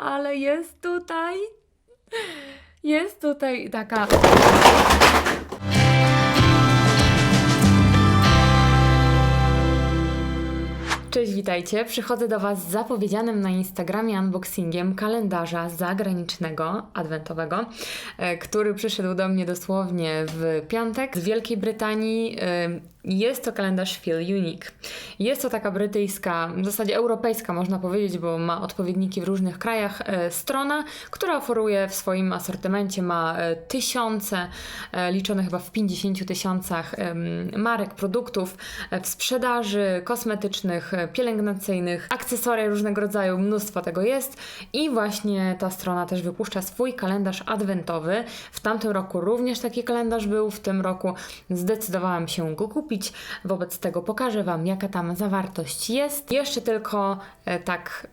ale jest tutaj. Jest tutaj taka. Cześć, witajcie. Przychodzę do Was z zapowiedzianym na Instagramie unboxingiem kalendarza zagranicznego, adwentowego, e, który przyszedł do mnie dosłownie w piątek z Wielkiej Brytanii. E, Jest to kalendarz Feel Unique. Jest to taka brytyjska, w zasadzie europejska można powiedzieć, bo ma odpowiedniki w różnych krajach, e, strona, która oferuje w swoim asortymencie, ma e, tysiące, e, liczone chyba w 50 tysiącach em, marek, produktów e, w sprzedaży kosmetycznych, e, pielęgnacyjnych, akcesoria różnego rodzaju, mnóstwo tego jest i właśnie ta strona też wypuszcza swój kalendarz adwentowy. W tamtym roku również taki kalendarz był, w tym roku zdecydowałam się go kupić, wobec tego pokażę Wam jaka tam zawartość jest. Jeszcze tylko e, tak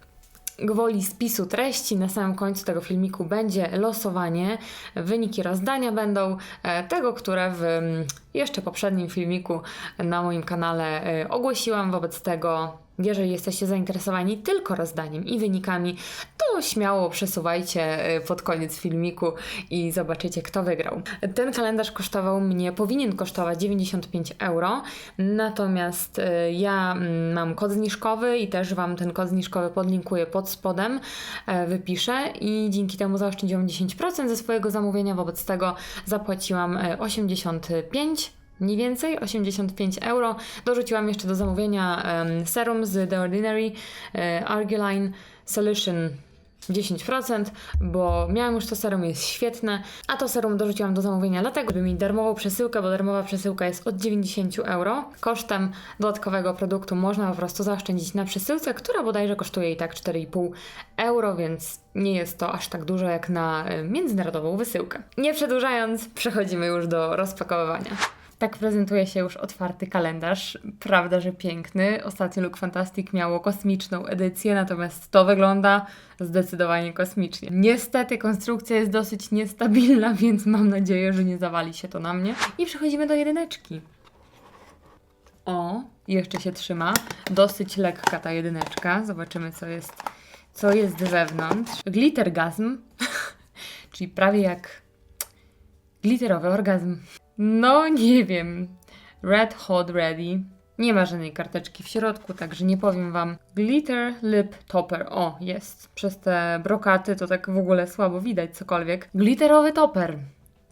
gwoli spisu treści na samym końcu tego filmiku będzie losowanie. Wyniki rozdania będą e, tego, które w mm, jeszcze poprzednim filmiku na moim kanale e, ogłosiłam. Wobec tego, jeżeli jesteście zainteresowani tylko rozdaniem i wynikami, to śmiało przesuwajcie e, pod koniec filmiku i zobaczycie, kto wygrał. Ten kalendarz kosztował mnie, powinien kosztować 95 euro, natomiast e, ja mm, mam kod zniżkowy i też Wam ten kod zniżkowy podlinkuję pod spodem, e, wypiszę i dzięki temu zaoszczędziłam 10% ze swojego zamówienia, wobec tego zapłaciłam e, 85 Mniej więcej 85 euro. Dorzuciłam jeszcze do zamówienia em, serum z The Ordinary e, Solution 10%, bo miałam już to serum, jest świetne, a to serum dorzuciłam do zamówienia dlatego, żeby mi darmową przesyłkę, bo darmowa przesyłka jest od 90 euro. Kosztem dodatkowego produktu można po prostu zaoszczędzić na przesyłce, która bodajże kosztuje i tak 4,5 euro, więc nie jest to aż tak dużo jak na e, międzynarodową wysyłkę. Nie przedłużając, przechodzimy już do rozpakowywania. Tak prezentuje się już otwarty kalendarz. Prawda, że piękny. Ostatni Look Fantastic miało kosmiczną edycję, natomiast to wygląda zdecydowanie kosmicznie. Niestety konstrukcja jest dosyć niestabilna, więc mam nadzieję, że nie zawali się to na mnie. I przechodzimy do jedyneczki. O, jeszcze się trzyma. Dosyć lekka ta jedyneczka. Zobaczymy, co jest, co jest wewnątrz. Glittergasm, czyli prawie jak glitterowy orgazm. No nie wiem. Red Hot Ready. Nie ma żadnej karteczki w środku, także nie powiem Wam. Glitter Lip Topper. O, jest. Przez te brokaty to tak w ogóle słabo widać cokolwiek. Glitterowy topper.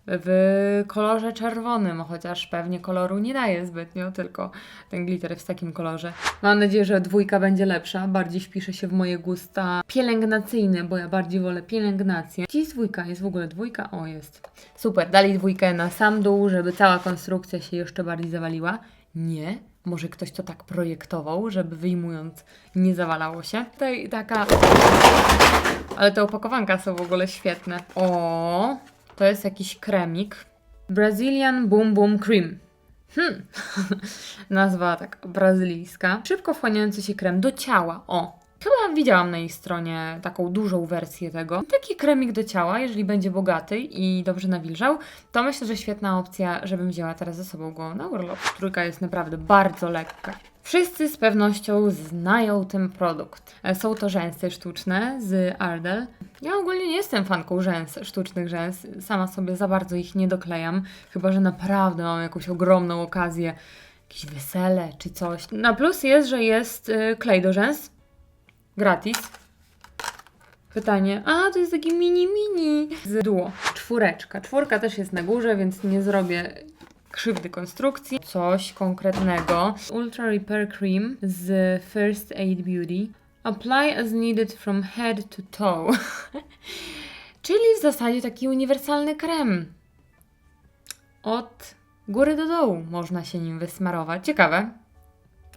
W kolorze czerwonym, chociaż pewnie koloru nie daje zbytnio, tylko ten glitter w takim kolorze. Mam nadzieję, że dwójka będzie lepsza, bardziej wpisze się w moje gusta pielęgnacyjne, bo ja bardziej wolę pielęgnację. Gdzie jest dwójka? Jest w ogóle dwójka? O, jest. Super, dali dwójkę na sam dół, żeby cała konstrukcja się jeszcze bardziej zawaliła. Nie, może ktoś to tak projektował, żeby wyjmując nie zawalało się. Tutaj taka... Ale te opakowanka są w ogóle świetne. O, to jest jakiś kremik. Brazilian Boom Boom Cream. Hmm. Nazwa tak brazylijska. Szybko wchłaniający się krem do ciała. O. Chyba widziałam na jej stronie taką dużą wersję tego. Taki kremik do ciała, jeżeli będzie bogaty i dobrze nawilżał, to myślę, że świetna opcja, żebym wzięła teraz ze sobą go na urlop. Trójka jest naprawdę bardzo lekka. Wszyscy z pewnością znają ten produkt. E, Są to rzęsy sztuczne z Ardell. Ja ogólnie nie jestem fanką rzęs, sztucznych rzęs. Sama sobie za bardzo ich nie doklejam, chyba że naprawdę mam jakąś ogromną okazję, jakieś wesele czy coś. Na plus jest, że jest y, klej do rzęs. Gratis. Pytanie. A, to jest taki mini mini z duo. Czwóreczka. Czwórka też jest na górze, więc nie zrobię krzywdy konstrukcji. Coś konkretnego. Ultra Repair Cream z First Aid Beauty. Apply as needed from head to toe. Czyli w zasadzie taki uniwersalny krem. Od góry do dołu można się nim wysmarować. Ciekawe.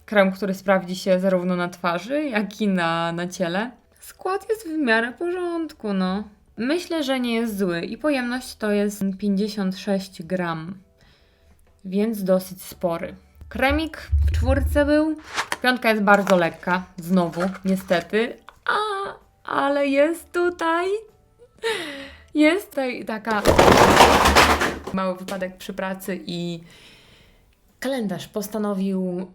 Krem, który sprawdzi się zarówno na twarzy, jak i na, na ciele. Skład jest w miarę porządku, no. Myślę, że nie jest zły i pojemność to jest 56 gram, więc dosyć spory. Kremik w czwórce był. Piątka jest bardzo lekka, znowu, niestety. A, ale jest tutaj. Jest tutaj taka. Mały wypadek przy pracy i kalendarz postanowił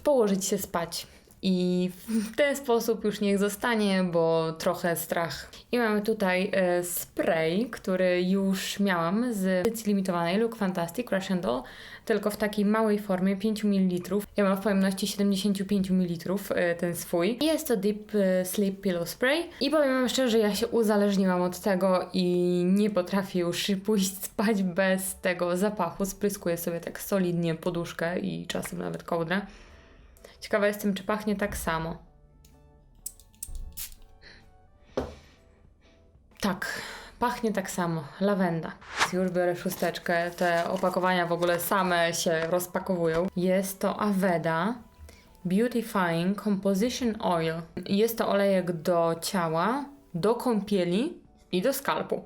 położyć się spać. i w ten sposób już niech zostanie, bo trochę strach. I mamy tutaj e, spray, który już miałam z edycji limitowanej Look Fantastic Crescendo, tylko w takiej małej formie 5 ml. Ja mam w pojemności 75 ml e, ten swój. Jest to Deep e, Sleep Pillow Spray i powiem wam szczerze, ja się uzależniłam od tego i nie potrafię już pójść spać bez tego zapachu. Spryskuję sobie tak solidnie poduszkę i czasem nawet kołdrę. Ciekawa jestem, czy pachnie tak samo. Tak, pachnie tak samo. Lawenda. Już biorę szósteczkę. Te opakowania w ogóle same się rozpakowują. Jest to Aveda Beautifying Composition Oil. Jest to olejek do ciała, do kąpieli i do skalpu.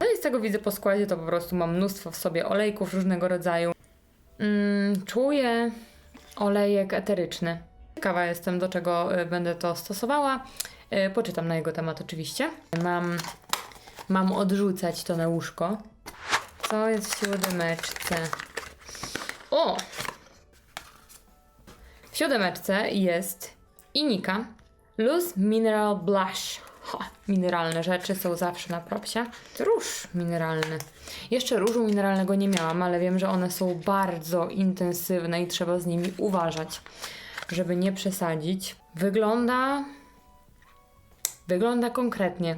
No i z tego widzę po składzie, to po prostu mam mnóstwo w sobie olejków różnego rodzaju. Mm, czuję olejek eteryczny. Ciekawa jestem, do czego y, będę to stosowała. Y, Poczytam na jego temat oczywiście. Mam, mam odrzucać to na łóżko. Co jest w siódemeczce? O! W siódemeczce jest Inika Loose Mineral Blush. Ha, mineralne rzeczy są zawsze na propsie. Róż mineralny. Jeszcze różu mineralnego nie miałam, ale wiem, że one są bardzo intensywne i trzeba z nimi uważać, żeby nie przesadzić. Wygląda. Wygląda konkretnie.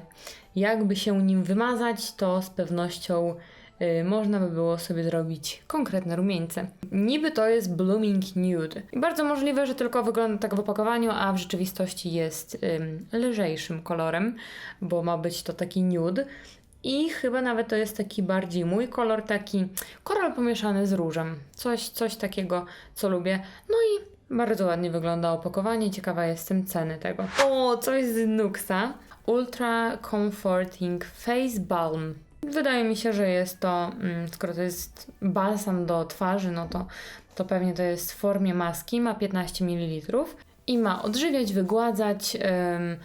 Jakby się nim wymazać, to z pewnością y, można by było sobie zrobić konkretne rumieńce. Niby to jest Blooming Nude. I bardzo możliwe, że tylko wygląda tak w opakowaniu, a w rzeczywistości jest ym, lżejszym kolorem, bo ma być to taki nude. I chyba nawet to jest taki bardziej mój kolor, taki koral pomieszany z różem. Coś, coś takiego, co lubię. No i bardzo ładnie wygląda opakowanie. Ciekawa jestem ceny tego. O, coś z Nuxa. Ultra Comforting Face Balm. Wydaje mi się, że jest to, mm, skoro to jest balsam do twarzy, no to, to pewnie to jest w formie maski, ma 15 ml i ma odżywiać, wygładzać, em,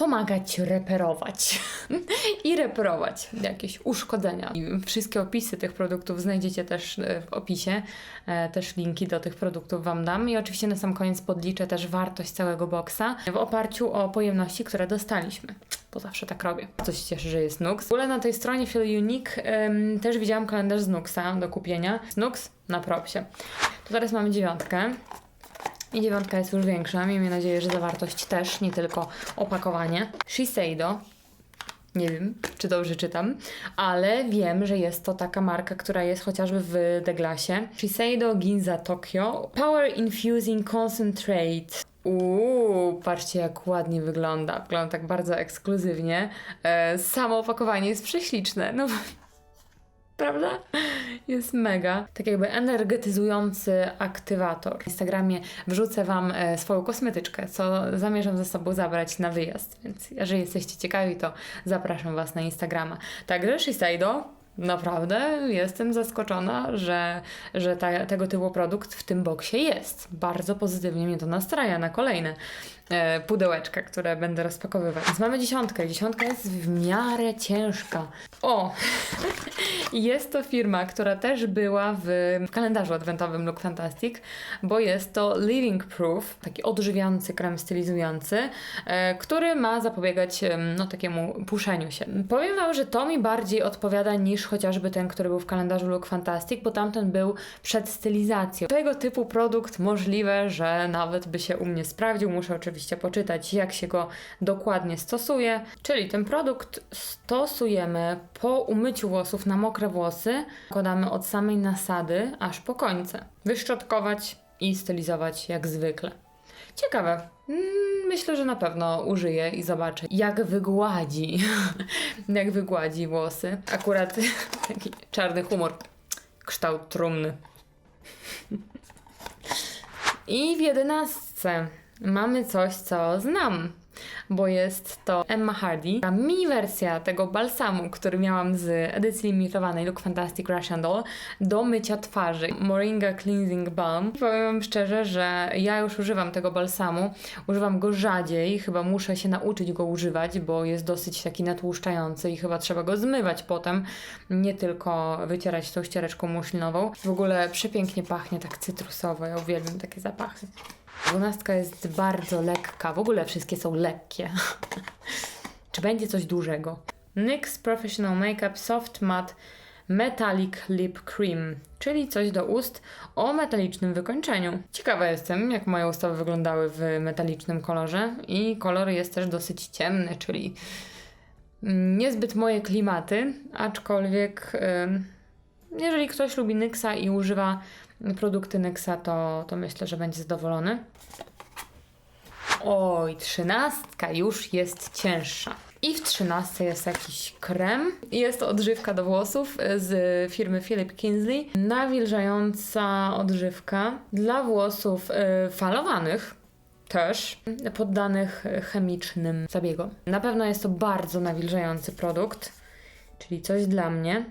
pomagać reperować i reperować jakieś uszkodzenia. I wszystkie opisy tych produktów znajdziecie też e, w opisie, e, też linki do tych produktów Wam dam i oczywiście na sam koniec podliczę też wartość całego boksa w oparciu o pojemności, które dostaliśmy bo zawsze tak robię. Co się cieszy, że jest Nux. W ogóle na tej stronie Feel Unique em, też widziałam kalendarz z Nuxa do kupienia. Z Nux na propsie. To teraz mamy dziewiątkę. I dziewiątka jest już większa. Miejmy nadzieję, że zawartość też, nie tylko opakowanie. Shiseido. Nie wiem, czy dobrze czytam, ale wiem, że jest to taka marka, która jest chociażby w Deglasie. Shiseido Ginza Tokyo Power Infusing Concentrate. Uuu, patrzcie jak ładnie wygląda. Wygląda tak bardzo ekskluzywnie. E, samo opakowanie jest prześliczne. No, prawda? Jest mega. Tak jakby energetyzujący aktywator. Na Instagramie wrzucę Wam e, swoją kosmetyczkę, co zamierzam ze sobą zabrać na wyjazd. Więc jeżeli jesteście ciekawi, to zapraszam Was na Instagrama. Także Shiseido, naprawdę jestem zaskoczona, że, że ta, tego typu produkt w tym boksie jest. Bardzo pozytywnie mnie to nastraja na kolejne pudełeczka, które będę rozpakowywać. Więc mamy dziesiątkę. Dziesiątka jest w miarę ciężka. O! jest to firma, która też była w, w kalendarzu adwentowym Look Fantastic, bo jest to Living Proof, taki odżywiający krem stylizujący, e, który ma zapobiegać no, takiemu puszeniu się. Powiem Wam, że to mi bardziej odpowiada niż chociażby ten, który był w kalendarzu Look Fantastic, bo tamten był przed stylizacją. Tego typu produkt możliwe, że nawet by się u mnie sprawdził. Muszę oczywiście poczytać, jak się go dokładnie stosuje. Czyli ten produkt stosujemy po umyciu włosów na mokre włosy. Kładamy od samej nasady aż po końce. Wyszczotkować i stylizować jak zwykle. Ciekawe. Mm, Myślę, że na pewno użyję i zobaczę, jak wygładzi, jak wygładzi włosy. Akurat taki czarny humor, kształt trumny. I w jedenastce mamy coś, co znam, bo jest to Emma Hardy. Ta mini wersja tego balsamu, który miałam z edycji limitowanej Look Fantastic Rush and All do mycia twarzy. Moringa Cleansing Balm. Powiem Wam szczerze, że ja już używam tego balsamu. Używam go rzadziej, chyba muszę się nauczyć go używać, bo jest dosyć taki natłuszczający i chyba trzeba go zmywać potem, nie tylko wycierać tą ściereczką muślinową. W ogóle przepięknie pachnie tak cytrusowo, ja uwielbiam takie zapachy. Dwunastka jest bardzo lekka. W ogóle wszystkie są lekkie. Czy będzie coś dużego? NYX Professional Makeup Soft Matte Metallic Lip Cream, czyli coś do ust o metalicznym wykończeniu. Ciekawa jestem, jak moje usta wyglądały w metalicznym kolorze i kolor jest też dosyć ciemny, czyli niezbyt moje klimaty, aczkolwiek jeżeli ktoś lubi NYXa i używa produkty NYXa, to, to myślę, że będzie zadowolony. Oj, trzynastka już jest cięższa. I w trzynastce jest jakiś krem. Jest to odżywka do włosów z firmy Philip Kinsley. Nawilżająca odżywka dla włosów y, falowanych. Też poddanych chemicznym zabiegom. Na pewno jest to bardzo nawilżający produkt, czyli coś dla mnie.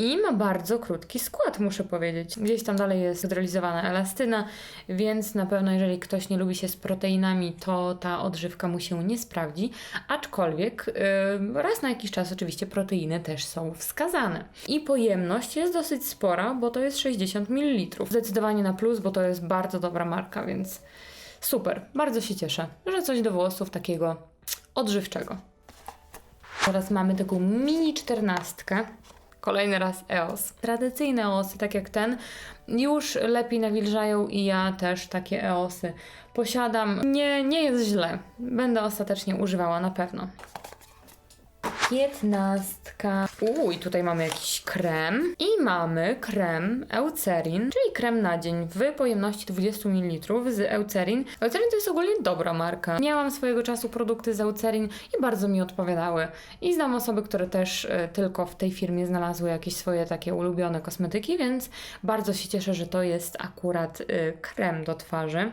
I ma bardzo krótki skład, muszę powiedzieć. Gdzieś tam dalej jest hydrolizowana elastyna, więc na pewno jeżeli ktoś nie lubi się z proteinami, to ta odżywka mu się nie sprawdzi. Aczkolwiek yy, raz na jakiś czas oczywiście proteiny też są wskazane. I pojemność jest dosyć spora, bo to jest 60 ml. Zdecydowanie na plus, bo to jest bardzo dobra marka, więc super. Bardzo się cieszę, że coś do włosów takiego odżywczego. Teraz mamy taką mini czternastkę. Kolejny raz EOS. Tradycyjne EOSy, tak jak ten, już lepiej nawilżają i ja też takie EOSy posiadam. Nie, nie jest źle. Będę ostatecznie używała na pewno. Piętnastka. Uuu, i tutaj mamy jakiś krem. I mamy krem Eucerin, czyli krem na dzień w pojemności 20 ml z Eucerin. Eucerin to jest ogólnie dobra marka. Miałam swojego czasu produkty z Eucerin i bardzo mi odpowiadały. I znam osoby, które też y, tylko w tej firmie znalazły jakieś swoje takie ulubione kosmetyki, więc bardzo się cieszę, że to jest akurat y, krem do twarzy.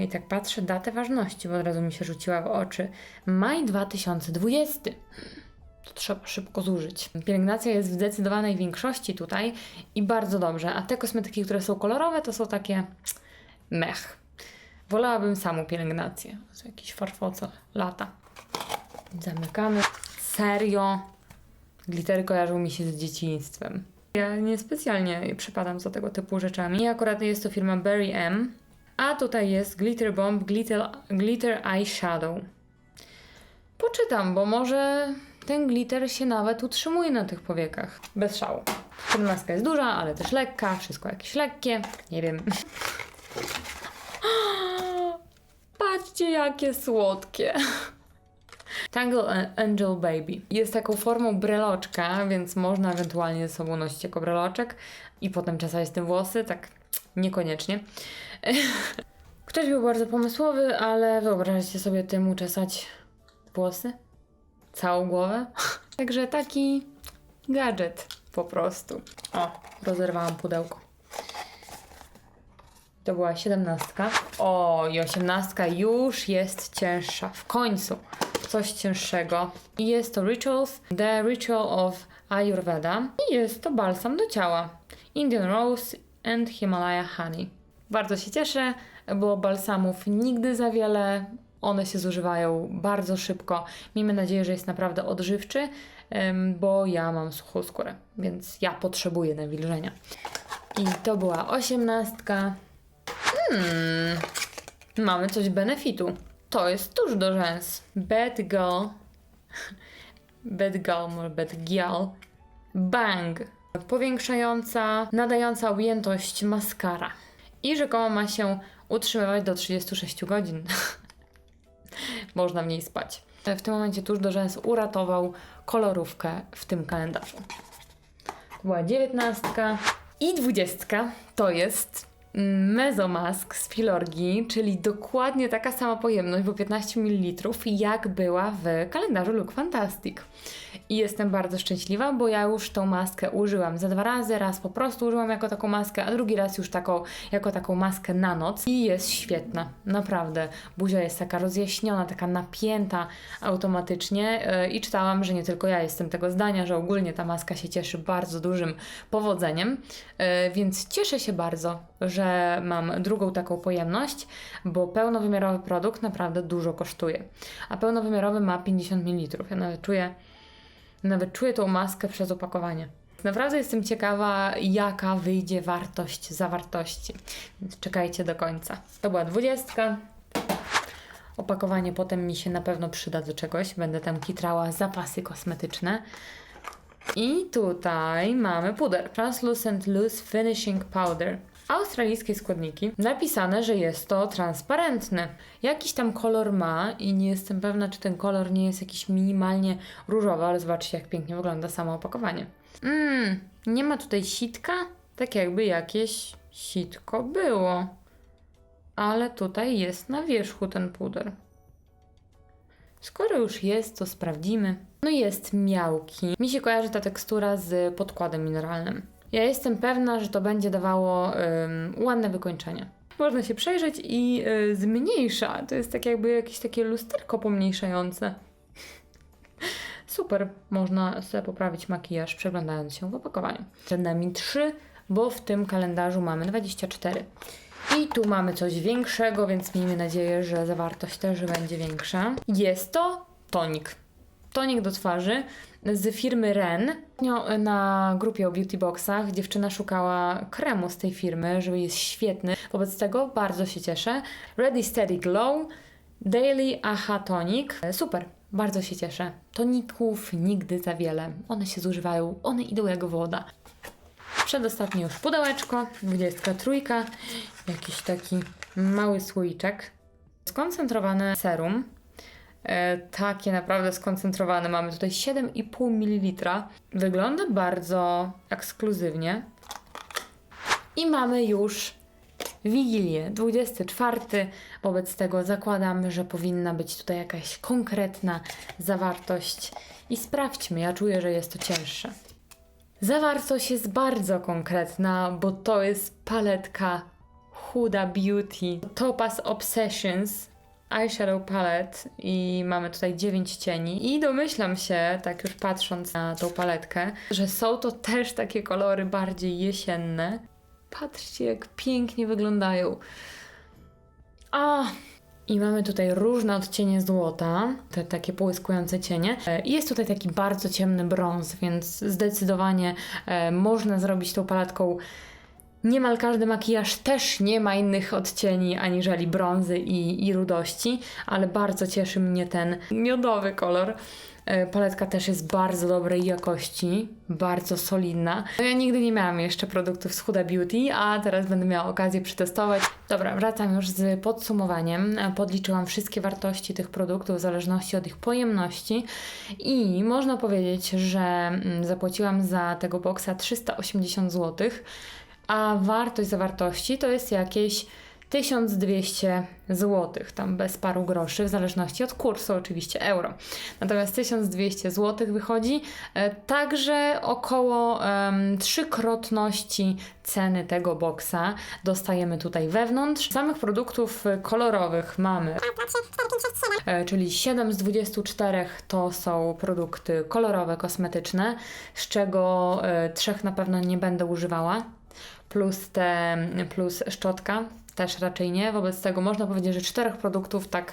I tak patrzę datę ważności, bo od razu mi się rzuciła w oczy. Maj 2020 to trzeba szybko zużyć. Pielęgnacja jest w zdecydowanej większości tutaj i bardzo dobrze, a te kosmetyki, które są kolorowe, to są takie mech. Wolałabym samą pielęgnację. To jakiś farfoce, lata. Zamykamy. Serio? Glittery kojarzą mi się z dzieciństwem. Ja niespecjalnie przypadam za tego typu rzeczami. I akurat jest to firma Berry M. A tutaj jest Glitter Bomb Glitter, glitter Eyeshadow. Poczytam, bo może ten glitter się nawet utrzymuje na tych powiekach. Bez szału. Ten maska jest duża, ale też lekka, wszystko jakieś lekkie. Nie wiem. Patrzcie, jakie słodkie. Tangle Angel Baby. Jest taką formą breloczka, więc można ewentualnie ze sobą nosić jako breloczek i potem czasami z tym włosy, tak niekoniecznie. Ktoś był bardzo pomysłowy, ale wyobraźcie sobie tym uczesać włosy? Całą głowę? Także taki gadżet po prostu. O, rozerwałam pudełko. To była siedemnastka. O, i osiemnastka już jest cięższa. W końcu coś cięższego. I jest to Rituals, The Ritual of Ayurveda. I jest to balsam do ciała. Indian Rose and Himalaya Honey. Bardzo się cieszę, bo balsamów nigdy za wiele. One się zużywają bardzo szybko. Miejmy nadzieję, że jest naprawdę odżywczy, bo ja mam suchą skórę, więc ja potrzebuję nawilżenia. I to była osiemnastka. Hmm, mamy coś benefitu. To jest tuż do rzęs. Bad Girl. Bad Girl, może Bad Girl. Bang. Powiększająca, nadająca objętość maskara. I rzekomo ma się utrzymywać do 36 godzin. Można w niej spać. W tym momencie tuż do rzęs uratował kolorówkę w tym kalendarzu. To była dziewiętnastka i dwudziestka to jest Mezomask z Filorgi, czyli dokładnie taka sama pojemność, bo 15 ml, jak była w kalendarzu Look Fantastic. I jestem bardzo szczęśliwa, bo ja już tą maskę użyłam za dwa razy. Raz po prostu użyłam jako taką maskę, a drugi raz już taką, jako taką maskę na noc. I jest świetna, naprawdę. Buzia jest taka rozjaśniona, taka napięta automatycznie. Yy, I czytałam, że nie tylko ja jestem tego zdania, że ogólnie ta maska się cieszy bardzo dużym powodzeniem. Yy, więc cieszę się bardzo, że mam drugą taką pojemność, bo pełnowymiarowy produkt naprawdę dużo kosztuje. A pełnowymiarowy ma 50 ml. Ja nawet czuję, nawet czuję tą maskę przez opakowanie. Naprawdę jestem ciekawa, jaka wyjdzie wartość zawartości. Więc czekajcie do końca. To była dwudziestka. Opakowanie potem mi się na pewno przyda do czegoś. Będę tam kitrała zapasy kosmetyczne. I tutaj mamy puder. Translucent Loose Finishing Powder. Australijskie składniki. Napisane, że jest to transparentny. Jakiś tam kolor ma i nie jestem pewna, czy ten kolor nie jest jakiś minimalnie różowy, ale zobaczcie, jak pięknie wygląda samo opakowanie. Mmm, nie ma tutaj sitka? Tak jakby jakieś sitko było. Ale tutaj jest na wierzchu ten puder. Skoro już jest, to sprawdzimy. No jest miałki. Mi się kojarzy ta tekstura z podkładem mineralnym. Ja jestem pewna, że to będzie dawało ładne wykończenie. Można się przejrzeć i y, zmniejsza. To jest tak jakby jakieś takie lusterko pomniejszające. Super, można sobie poprawić makijaż przeglądając się w opakowaniu. Przed nami 3, bo w tym kalendarzu mamy 24. I tu mamy coś większego, więc miejmy nadzieję, że zawartość też będzie większa. Jest to tonik. Tonik do twarzy z firmy Ren. Na grupie o beauty boxach dziewczyna szukała kremu z tej firmy, że jest świetny. Wobec tego bardzo się cieszę. Ready Steady Glow Daily Aha Tonic. Super, bardzo się cieszę. Toników nigdy za wiele. One się zużywają, one idą jak woda. Przedostatnie już pudełeczko, 23, jakiś taki mały słoiczek. Skoncentrowane serum. E, takie naprawdę skoncentrowane. Mamy tutaj 7,5 ml. Wygląda bardzo ekskluzywnie. I mamy już Wigilię, 24. Wobec tego zakładam, że powinna być tutaj jakaś konkretna zawartość. I sprawdźmy, ja czuję, że jest to cięższe. Zawartość jest bardzo konkretna, bo to jest paletka Huda Beauty Topaz Obsessions eyeshadow palette i mamy tutaj 9 cieni i domyślam się, tak już patrząc na tą paletkę, że są to też takie kolory bardziej jesienne. Patrzcie, jak pięknie wyglądają. A, i mamy tutaj różne odcienie złota, te takie połyskujące cienie. E, jest tutaj taki bardzo ciemny brąz, więc zdecydowanie e, można zrobić tą paletką Niemal każdy makijaż też nie ma innych odcieni aniżeli brązy i, i rudości, ale bardzo cieszy mnie ten miodowy kolor. E, Paletka też jest bardzo dobrej jakości, bardzo solidna. No ja nigdy nie miałam jeszcze produktów z Huda Beauty, a teraz będę miała okazję przetestować. Dobra, wracam już z podsumowaniem. E, Podliczyłam wszystkie wartości tych produktów w zależności od ich pojemności i można powiedzieć, że mm, zapłaciłam za tego boksa 380 zł a wartość zawartości to jest jakieś 1200 zł, tam bez paru groszy, w zależności od kursu, oczywiście euro. Natomiast 1200 zł wychodzi, e, także około um, trzykrotności ceny tego boksa dostajemy tutaj wewnątrz. Samych produktów kolorowych mamy, e, czyli 7 z 24 to są produkty kolorowe, kosmetyczne, z czego e, trzech na pewno nie będę używała plus, te, plus szczotka, też raczej nie. Wobec tego można powiedzieć, że czterech produktów tak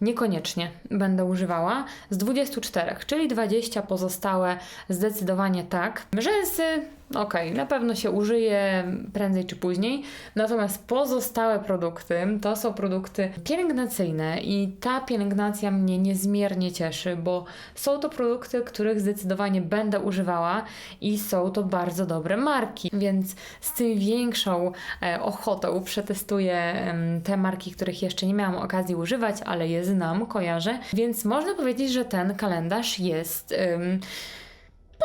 niekoniecznie będę używała z 24, czyli 20 pozostałe zdecydowanie tak. Rzęsy okej, okay, na pewno się użyje prędzej czy później. Natomiast pozostałe produkty to są produkty pielęgnacyjne i ta pielęgnacja mnie niezmiernie cieszy, bo są to produkty, których zdecydowanie będę używała i są to bardzo dobre marki, więc z tym większą e, ochotą przetestuję te marki, których jeszcze nie miałam okazji używać, ale je znam, kojarzę, więc można powiedzieć, że ten kalendarz jest.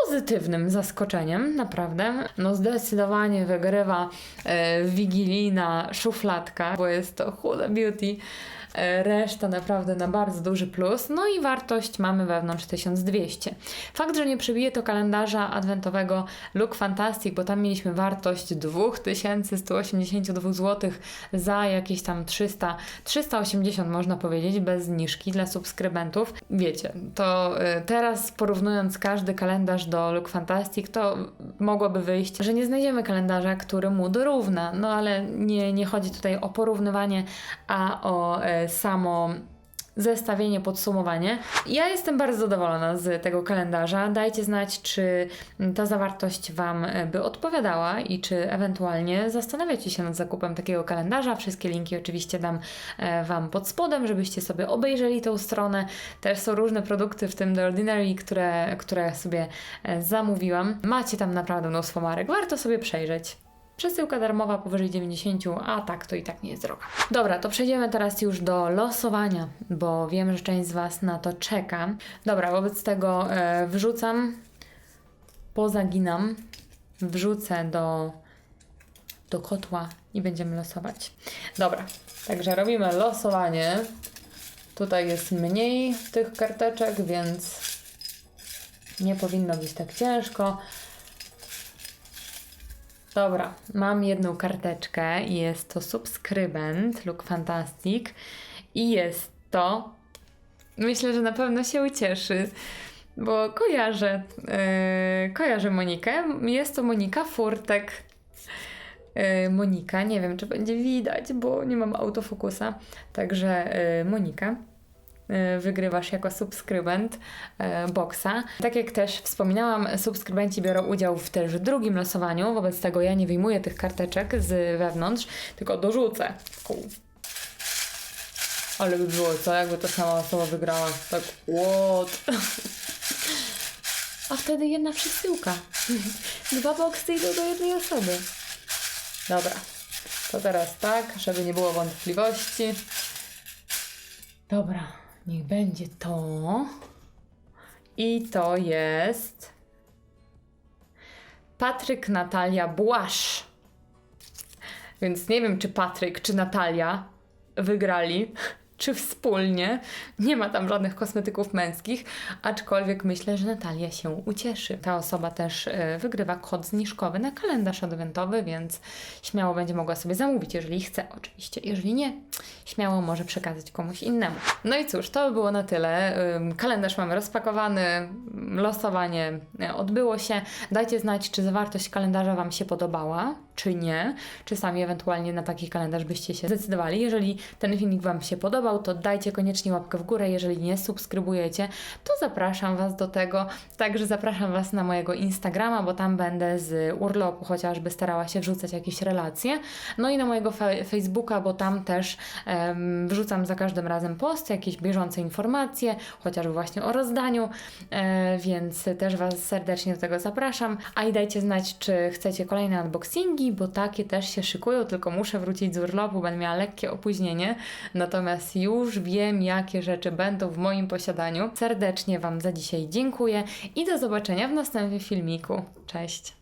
Pozytywnym zaskoczeniem, naprawdę. No zdecydowanie wygrywa e, wigilijna szufladka, bo jest to Huda Beauty reszta naprawdę na bardzo duży plus. No i wartość mamy wewnątrz 1200. Fakt, że nie przebije to kalendarza adwentowego Look Fantastic, bo tam mieliśmy wartość 2182 zł za jakieś tam 300, 380 można powiedzieć, bez zniżki dla subskrybentów. Wiecie, to e, teraz porównując każdy kalendarz do Look Fantastic, to mogłoby wyjść, że nie znajdziemy kalendarza, który mu dorówna. No ale nie, nie chodzi tutaj o porównywanie, a o e, samo zestawienie, podsumowanie. Ja jestem bardzo zadowolona z tego kalendarza. Dajcie znać, czy ta zawartość Wam e, by odpowiadała i czy ewentualnie zastanawiacie się nad zakupem takiego kalendarza. Wszystkie linki oczywiście dam e, Wam pod spodem, żebyście sobie obejrzeli tą stronę. Też są różne produkty, w tym The Ordinary, które, które sobie e, zamówiłam. Macie tam naprawdę mnóstwo marek. Warto sobie przejrzeć. Przesyłka darmowa powyżej 90, a tak to i tak nie jest droga. Dobra, to przejdziemy teraz już do losowania, bo wiem, że część z Was na to czeka. Dobra, wobec tego e, wrzucam, pozaginam, wrzucę do, do kotła i będziemy losować. Dobra, także robimy losowanie. Tutaj jest mniej tych karteczek, więc nie powinno być tak ciężko. Dobra, mam jedną karteczkę. Jest to subskrybent Look Fantastic i jest to, myślę, że na pewno się ucieszy, bo kojarzę, yy, kojarzę Monikę, jest to Monika Furtek. Yy, Monika, nie wiem czy będzie widać, bo nie mam autofokusa, także yy, Monika wygrywasz jako subskrybent e, boxa. Tak jak też wspominałam, subskrybenci biorą udział w też drugim losowaniu, wobec tego ja nie wyjmuję tych karteczek z wewnątrz, tylko dorzucę. Kół. Ale by było co, jakby ta sama osoba wygrała. Tak, what? A wtedy jedna przesyłka. Dwa boksy idą do jednej osoby. Dobra. To teraz tak, żeby nie było wątpliwości. Dobra, niech będzie to. I to jest Patryk Natalia Błasz. Więc nie wiem, czy Patryk, czy Natalia wygrali, czy wspólnie. Nie ma tam żadnych kosmetyków męskich, aczkolwiek myślę, że Natalia się ucieszy. Ta osoba też e, wygrywa kod zniżkowy na kalendarz adwentowy, więc śmiało będzie mogła sobie zamówić, jeżeli chce, oczywiście. Jeżeli nie, śmiało może przekazać komuś innemu. No i cóż, to by było na tyle. Kalendarz mamy rozpakowany, losowanie e, odbyło się. Dajcie znać, czy zawartość kalendarza Wam się podobała, czy nie. Czy sami ewentualnie na taki kalendarz byście się zdecydowali. Jeżeli ten filmik Wam się to dajcie koniecznie łapkę w górę. Jeżeli nie subskrybujecie, to zapraszam Was do tego. Także zapraszam Was na mojego Instagrama, bo tam będę z urlopu chociażby starała się wrzucać jakieś relacje. No i na mojego Facebooka, bo tam też em, wrzucam za każdym razem posty, jakieś bieżące informacje, chociażby właśnie o rozdaniu, e, więc też Was serdecznie do tego zapraszam. A i dajcie znać, czy chcecie kolejne unboxingi, bo takie też się szykują, tylko muszę wrócić z urlopu, będę miała lekkie opóźnienie, natomiast już wiem, jakie rzeczy będą w moim posiadaniu. Serdecznie Wam za dzisiaj dziękuję i do zobaczenia w następnym filmiku. Cześć!